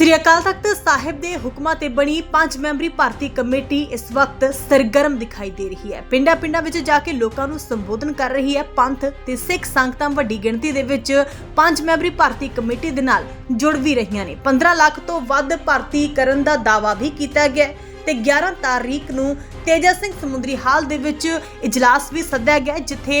ਸ੍ਰੀ ਅਕਾਲ ਤਖਤ ਸਾਹਿਬ ਦੇ ਹੁਕਮਾਂ ਤੇ ਬਣੀ ਪੰਜ ਮੈਂਬਰੀ ਭਾਰਤੀ ਕਮੇਟੀ ਇਸ ਵਕਤ ਸਰਗਰਮ ਦਿਖਾਈ ਦੇ ਰਹੀ ਹੈ। ਪਿੰਡਾਂ-ਪਿੰਡਾਂ ਵਿੱਚ ਜਾ ਕੇ ਲੋਕਾਂ ਨੂੰ ਸੰਬੋਧਨ ਕਰ ਰਹੀ ਹੈ ਪੰਥ ਤੇ ਸਿੱਖ ਸੰਗਤਾਂ ਵੱਡੀ ਗਿਣਤੀ ਦੇ ਵਿੱਚ ਪੰਜ ਮੈਂਬਰੀ ਭਾਰਤੀ ਕਮੇਟੀ ਦੇ ਨਾਲ ਜੁੜ ਵੀ ਰਹੀਆਂ ਨੇ। 15 ਲੱਖ ਤੋਂ ਵੱਧ ਭਰਤੀ ਕਰਨ ਦਾ ਦਾਅਵਾ ਵੀ ਕੀਤਾ ਗਿਆ ਹੈ ਤੇ 11 ਤਾਰੀਖ ਨੂੰ ਤੇਜਾ ਸਿੰਘ ਸਮੁੰਦਰੀ ਹਾਲ ਦੇ ਵਿੱਚ ਇਜਲਾਸ ਵੀ ਸੱਦਿਆ ਗਿਆ ਜਿੱਥੇ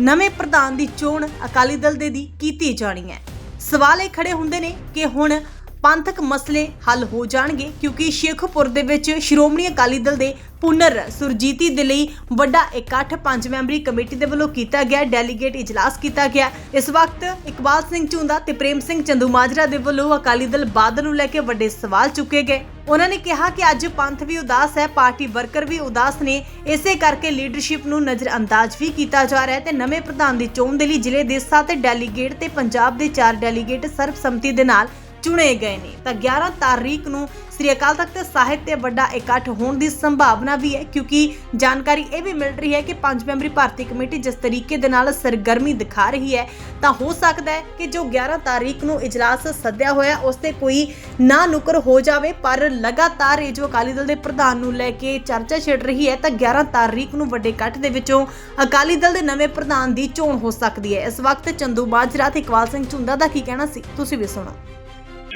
ਨਵੇਂ ਪ੍ਰਧਾਨ ਦੀ ਚੋਣ ਅਕਾਲੀ ਦਲ ਦੇ ਦੀ ਕੀਤੀ ਜਾਣੀ ਹੈ। ਸਵਾਲ ਇਹ ਖੜੇ ਹੁੰਦੇ ਨੇ ਕਿ ਹੁਣ ਪੰਥਕ ਮਸਲੇ ਹੱਲ ਹੋ ਜਾਣਗੇ ਕਿਉਂਕਿ ਸ਼ੇਖੂਪੁਰ ਦੇ ਵਿੱਚ ਸ਼੍ਰੋਮਣੀ ਅਕਾਲੀ ਦਲ ਦੇ ਪੁਨਰ ਸੁਰਜੀਤੀ ਦੇ ਲਈ ਵੱਡਾ ਇਕੱਠ ਪੰਜ ਮੈਂਬਰੀ ਕਮੇਟੀ ਦੇ ਵੱਲੋਂ ਕੀਤਾ ਗਿਆ, ਡੈਲੀਗੇਟ ਇਜਲਾਸ ਕੀਤਾ ਗਿਆ। ਇਸ ਵਕਤ ਇਕਬਾਲ ਸਿੰਘ ਝੁੰਦਾ ਤੇ ਪ੍ਰੇਮ ਸਿੰਘ ਚੰਦੂਮਾਜਰਾ ਦੇ ਵੱਲੋਂ ਅਕਾਲੀ ਦਲ ਬਾਦਲ ਨੂੰ ਲੈ ਕੇ ਵੱਡੇ ਸਵਾਲ ਚੁੱਕੇ ਗਏ। ਉਹਨਾਂ ਨੇ ਕਿਹਾ ਕਿ ਅੱਜ ਪੰਥ ਵੀ ਉਦਾਸ ਹੈ, ਪਾਰਟੀ ਵਰਕਰ ਵੀ ਉਦਾਸ ਨੇ। ਇਸੇ ਕਰਕੇ ਲੀਡਰਸ਼ਿਪ ਨੂੰ ਨਜ਼ਰਅੰਦਾਜ਼ ਵੀ ਕੀਤਾ ਜਾ ਰਿਹਾ ਹੈ ਤੇ ਨਵੇਂ ਪ੍ਰਧਾਨ ਦੀ ਚੋਣ ਦੇ ਲਈ ਜ਼ਿਲ੍ਹੇ ਦੇ 7 ਡੈਲੀਗੇਟ ਤੇ ਪੰਜਾਬ ਦੇ 4 ਡੈਲੀਗੇਟ ਸਰਬਸੰਮਤੀ ਦੇ ਨਾਲ ਚੁਣੇ ਗਏ ਨੇ। ਤਾਂ 11 ਤਾਰੀਖ ਨੂੰ ਸ੍ਰੀ ਅਕਾਲ ਤਖਤ ਸਾਹਿਬ ਤੇ ਵੱਡਾ ਇਕੱਠ ਹੋਣ ਦੀ ਸੰਭਾਵਨਾ ਵੀ ਹੈ, ਕਿਉਂਕਿ ਜਾਣਕਾਰੀ ਇਹ ਵੀ ਮਿਲ ਰਹੀ ਹੈ ਕਿ ਪੰਜ ਮੈਂਬਰੀ ਭਾਰਤੀ ਕਮੇਟੀ ਜਿਸ ਤਰੀਕੇ ਦੇ ਨਾਲ ਸਰਗਰਮੀ ਦਿਖਾ ਰਹੀ ਹੈ, ਤਾਂ ਹੋ ਸਕਦਾ ਹੈ ਕਿ ਜੋ 11 ਤਾਰੀਖ ਨੂੰ ਇਜਲਾਸ ਸੱਦਿਆ ਹੋਇਆ, ਉਸ ਤੇ ਕੋਈ ਨਾ ਨੁਕਰ ਹੋ ਜਾਵੇ, ਪਰ ਲਗਾਤਾਰ ਇਹ ਜੋ ਅਕਾਲੀ ਦਲ ਦੇ ਪ੍ਰਧਾਨ ਨੂੰ ਲੈ ਕੇ ਚਰਚਾ ਛਿੜ ਰਹੀ ਹੈ, ਤਾਂ 11 ਤਾਰੀਖ ਨੂੰ ਵੱਡੇ ਇਕੱਠ ਦੇ ਵਿੱਚੋਂ ਅਕਾਲੀ ਦਲ ਦੇ ਨਵੇਂ ਪ੍ਰਧਾਨ ਦੀ ਚੋਣ ਹੋ ਸਕਦੀ ਹੈ। ਇਸ ਵਕਤ ਚੰਦੂ ਬਾਜਰਾ ਤੇ ਇਕਬਾਲ ਸਿੰਘ ਝੁੰਦਾ ਦਾ ਕੀ ਕਹਿਣਾ ਸੀ? ਤੁਸੀਂ ਵੀ ਸੁਣੋ।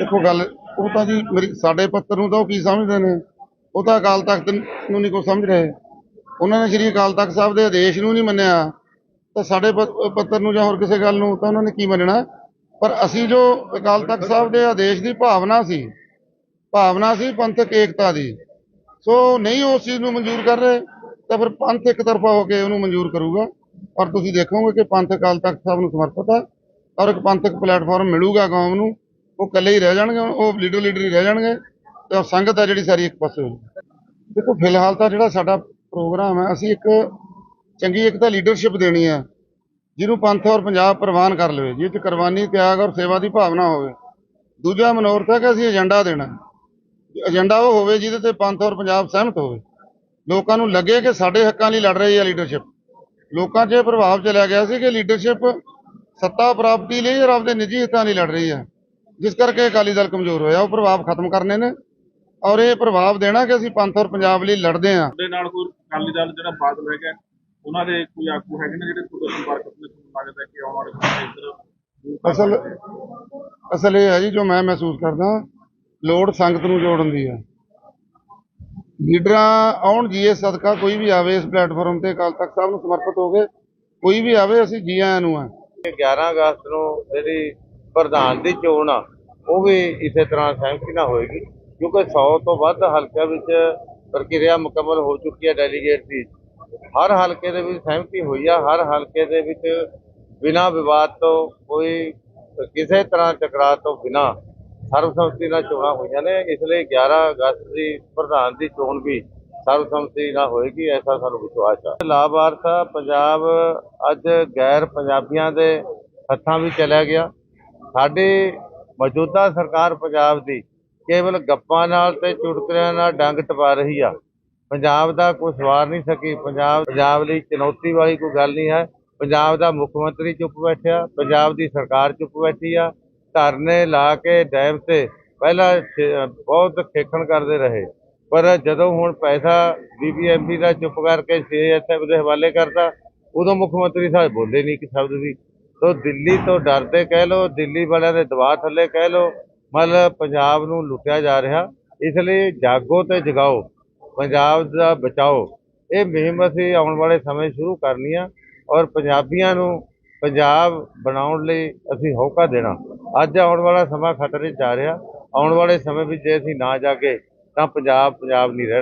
ਦੇਖੋ ਗੱਲ, ਉਹ ਤਾਂ ਜੀ ਮੇਰੀ, ਸਾਡੇ ਪੱਤਰ ਨੂੰ ਤਾਂ ਉਹ ਕੀ ਸਮਝਦੇ ਨੇ? ਉਹ ਤਾਂ ਅਕਾਲ ਤਖਤ ਨੂੰ ਨਹੀਂ ਕੋਈ ਸਮਝ ਰਹੇ। ਉਹਨਾਂ ਨੇ ਸ਼੍ਰੀ ਅਕਾਲ ਤਖਤ ਸਾਹਿਬ ਦੇ ਆਦੇਸ਼ ਨੂੰ ਨਹੀਂ ਮੰਨਿਆ। ਤਾਂ ਸਾਡੇ ਪੱਤਰ ਨੂੰ ਜਾਂ ਹੋਰ ਕਿਸੇ ਗੱਲ ਨੂੰ ਤਾਂ ਉਹਨਾਂ ਨੇ ਕੀ ਮੰਨਣਾ? ਪਰ ਅਸੀਂ ਜੋ ਅਕਾਲ ਤਖਤ ਸਾਹਿਬ ਦੇ ਆਦੇਸ਼ ਦੀ ਭਾਵਨਾ ਸੀ ਭਾਵਨਾ ਸੀ ਪੰਥਕ ਏਕਤਾ ਦੀ। ਸੋ ਨਹੀਂ ਉਸ ਚੀਜ਼ ਨੂੰ ਮਨਜ਼ੂਰ ਕਰ ਰਹੇ, ਤਾਂ ਫਿਰ ਪੰਥ ਇੱਕ ਤਰਫਾ ਹੋ ਕੇ ਉਹਨੂੰ ਮਨਜ਼ੂਰ ਕਰੂਗਾ। ਔਰ ਤੁਸੀਂ ਦੇਖੋਗੇ ਕਿ ਪੰਥ ਅਕਾਲ ਤਖਤ ਸਾਹਿਬ ਨੂੰ ਸਮਰਪਿਤ ਹੈ, ਔਰ ਇੱਕ ਪੰਥਕ ਪਲੇਟਫਾਰਮ ਮਿਲੂਗਾ ਕੌਮ ਨੂੰ। ਉਹ ਇਕੱਲੇ ਹੀ ਰਹਿ ਜਾਣਗੇ, ਉਹ ਲੀਡਰ ਲੀਡਰ ਹੀ ਰਹਿ ਜਾਣਗੇ, ਤੇ ਉਹ ਸੰਗਤ ਹੈ ਜਿਹੜੀ ਸਾਰੀ ਇੱਕ ਪਾਸੇ ਹੋ ਦੇਖੋ, ਫਿਲਹਾਲ ਤਾਂ ਜਿਹੜਾ ਸਾਡਾ ਪ੍ਰੋਗਰਾਮ ਹੈ, ਅਸੀਂ ਇੱਕ ਚੰਗੀ ਇੱਕ ਤਾਂ ਲੀਡਰਸ਼ਿਪ ਦੇਣੀ ਹੈ, ਜਿਹਨੂੰ ਪੰਥ ਔਰ ਪੰਜਾਬ ਪ੍ਰਵਾਨ ਕਰ ਲਵੇ, ਜਿਹਦੇ ਚ ਕੁਰਬਾਨੀ, ਤਿਆਗ ਔਰ ਸੇਵਾ ਦੀ ਭਾਵਨਾ ਹੋਵੇ। ਦੂਜਾ ਮਨੋਰਥ ਹੈ ਕਿ ਅਸੀਂ ਏਜੰਡਾ ਦੇਣਾ ਏਜੰਡਾ ਉਹ ਹੋਵੇ ਜਿਹਦੇ ਤੇ ਪੰਥ ਔਰ ਪੰਜਾਬ ਸਹਿਮਤ ਹੋਵੇ। ਲੋਕਾਂ ਨੂੰ ਲੱਗੇ ਕਿ ਸਾਡੇ ਹੱਕਾਂ ਲਈ ਲੜ ਰਹੀ ਹੈ ਲੀਡਰਸ਼ਿਪ ਲੋਕਾਂ 'ਚ ਇਹ ਪ੍ਰਭਾਵ ਚਲਿਆ ਗਿਆ ਸੀ ਕਿ ਲੀਡਰਸ਼ਿਪ ਸੱਤਾ ਪ੍ਰਾਪਤੀ ਲਈ ਔਰ ਆਪਦੇ ਨਿੱਜੀ ਹਿੱਤਾਂ ਲਈ ਲੜ ਰਹੀ ਹੈ। ਜਿਸ ਕਰਕੇ ਅਕਾਲੀ ਦਲ ਕਮਜ਼ੋਰ ਹੋਇਆ ਉਹ ਪ੍ਰਭਾਵ ਖਤਮ ਕਰਨੇ ਨੇ। ਔਰ ਇਹ ਪ੍ਰਭਾਵ ਦੇਣਾ ਕਿ ਅਸੀਂ ਪੰਥ ਔਰ ਪੰਜਾਬ ਲਈ ਲੜਦੇ ਹਾਂ। ਦੇ ਨਾਲ ਕੋਈ ਅਕਾਲੀ ਦਲ ਜਿਹੜਾ ਬਾਦਲ ਹੈਗਾ ਉਹਨਾਂ ਦੇ ਕੋਈ ਆਗੂ ਹੈਗੇ ਨੇ ਜਿਹੜੇ ਤੁਹਾਡੇ ਸੰਪਰਕ ਵਿੱਚ ਤੁਹਾਨੂੰ ਲੱਗਦਾ ਕਿ ਆਉਣ ਵਾਲੇ ਸਮੇਂ ਇੱਧਰ ਅਸਲ ਅਸਲ ਇਹ ਹੈ ਜੀ ਜੋ ਮੈਂ ਮਹਿਸੂਸ ਕਰਦਾ ਲੋੜ ਸੰਗਤ ਨੂੰ ਜੋੜਨ ਦੀ ਹੈ। ਲੀਡਰਾਂ ਆਉਣ ਜੀਏ ਸਦਕਾ ਕੋਈ ਵੀ ਆਵੇ ਇਸ ਪਲੇਟਫਾਰਮ ਤੇ ਅਕਾਲ ਤਖਤ ਸਾਹਿਬ ਨੂੰ ਸਮਰਪਿਤ ਹੋ ਕੇ ਕੋਈ ਵੀ ਆਵੇ ਅਸੀਂ ਜੀ ਆਇਆਂ ਨੂੰ ਆ 11 ਅਗਸਤ ਨੂੰ ਜਿਹੜੀ ਪ੍ਰਧਾਨ ਦੀ ਚੋਣ ਆ, ਉਹ ਵੀ ਇਸੇ ਤਰ੍ਹਾਂ ਸਹਿਮਤੀ ਨਾਲ ਹੋਏਗੀ, ਕਿਉਂਕਿ 100 ਤੋਂ ਵੱਧ ਹਲਕਿਆਂ ਵਿੱਚ ਪ੍ਰਕਿਰਿਆ ਮੁਕੰਮਲ ਹੋ ਚੁੱਕੀ ਹੈ ਡੈਲੀਗੇਟ ਦੀ। ਹਰ ਹਲਕੇ ਦੇ ਵਿੱਚ ਸਹਿਮਤੀ ਹੋਈ ਆ, ਹਰ ਹਲਕੇ ਦੇ ਵਿੱਚ ਬਿਨਾਂ ਵਿਵਾਦ ਤੋਂ ਕੋਈ ਕਿਸੇ ਤਰ੍ਹਾਂ ਟਕਰਾਅ ਤੋਂ ਬਿਨਾਂ ਸਰਬਸੰਮਤੀ ਨਾਲ ਚੋਣਾਂ ਹੋਈਆਂ ਨੇ, ਇਸ ਲਈ 11 ਅਗਸਤ ਦੀ ਪ੍ਰਧਾਨ ਦੀ ਚੋਣ ਵੀ ਸਰਬਸੰਮਤੀ ਨਾਲ ਹੋਏਗੀ, ਐਸਾ ਸਾਨੂੰ ਵਿਸ਼ਵਾਸ ਹੈ ਲਾਭਾਰਥਾ ਪੰਜਾਬ ਅੱਜ ਗੈਰ ਪੰਜਾਬੀਆਂ ਦੇ ਹੱਥਾਂ ਵੀ ਚਲਿਆ ਗਿਆ। ਸਾਡੀ ਮੌਜੂਦਾ ਸਰਕਾਰ ਪੰਜਾਬ ਦੀ ਕੇਵਲ ਗੱਪਾਂ ਨਾਲ ਤੇ ਚੁਟਕਲਿਆਂ ਨਾਲ ਡੰਗ ਟਪਾ ਰਹੀ ਆ। ਪੰਜਾਬ ਦਾ ਕੋਈ ਸਵਾਰ ਨਹੀਂ ਸਕੀ। ਪੰਜਾਬ ਪੰਜਾਬ ਲਈ ਚੁਣੌਤੀ ਵਾਲੀ ਕੋਈ ਗੱਲ ਨਹੀਂ ਹੈ। ਪੰਜਾਬ ਦਾ ਮੁੱਖ ਮੰਤਰੀ ਚੁੱਪ ਬੈਠਿਆ, ਪੰਜਾਬ ਦੀ ਸਰਕਾਰ ਚੁੱਪ ਬੈਠੀ ਆ। ਧਰਨੇ ਲਾ ਕੇ ਡੈਮ ਤੇ ਪਹਿਲਾਂ ਛੇ- ਬਹੁਤ ਖੇਖਣ ਕਰਦੇ ਰਹੇ। ਪਰ ਜਦੋਂ ਹੁਣ ਪੈਸਾ ਬੀਬੀਐਮਪੀ ਦਾ ਚੁੱਪ ਕਰਕੇ ਸੀਐਸਐਫ ਦੇ ਹਵਾਲੇ ਕਰਤਾ, ਉਦੋਂ ਮੁੱਖ ਮੰਤਰੀ ਸਾਹਿਬ ਬੋਲੇ ਨਹੀਂ ਕਿ ਸ਼ਬਦ ਵੀ। ਤੋ ਦਿੱਲੀ ਤੋਂ ਡਰਦੇ ਕਹਿ ਲੋ ਦਿੱਲੀ ਵਾਲਿਆਂ ਦੇ ਦਬਾਅ ਥੱਲੇ ਕਹਿ ਲੋ ਮਤਲਬ ਪੰਜਾਬ ਨੂੰ ਲੁੱਟਿਆ ਜਾ ਰਿਹਾ। ਇਸ ਲਈ ਜਾਗੋ ਤੇ ਜਗਾਓ, ਪੰਜਾਬ ਦਾ ਬਚਾਓ। ਇਹ ਮੁਹਿੰਮ ਅਸੀਂ ਆਉਣ ਵਾਲੇ ਸਮੇਂ ਸ਼ੁਰੂ ਕਰਨੀ ਆ ਔਰ ਪੰਜਾਬੀਆਂ ਨੂੰ ਪੰਜਾਬ ਬਣਾਉਣ ਲਈ ਅਸੀਂ ਹੌਕਾ ਦੇਣਾ। ਅੱਜ ਆਉਣ ਵਾਲਾ ਸਮਾਂ ਖਤਰੇ 'ਚ ਜਾ ਰਿਹਾ। ਆਉਣ ਵਾਲੇ ਸਮੇਂ ਵਿੱਚ ਜੇ ਅਸੀਂ ਨਾ ਜਾਗੇ, ਤਾਂ ਪੰਜਾਬ ਪੰਜਾਬ ਨਹੀਂ ਰਹਿਣਾ।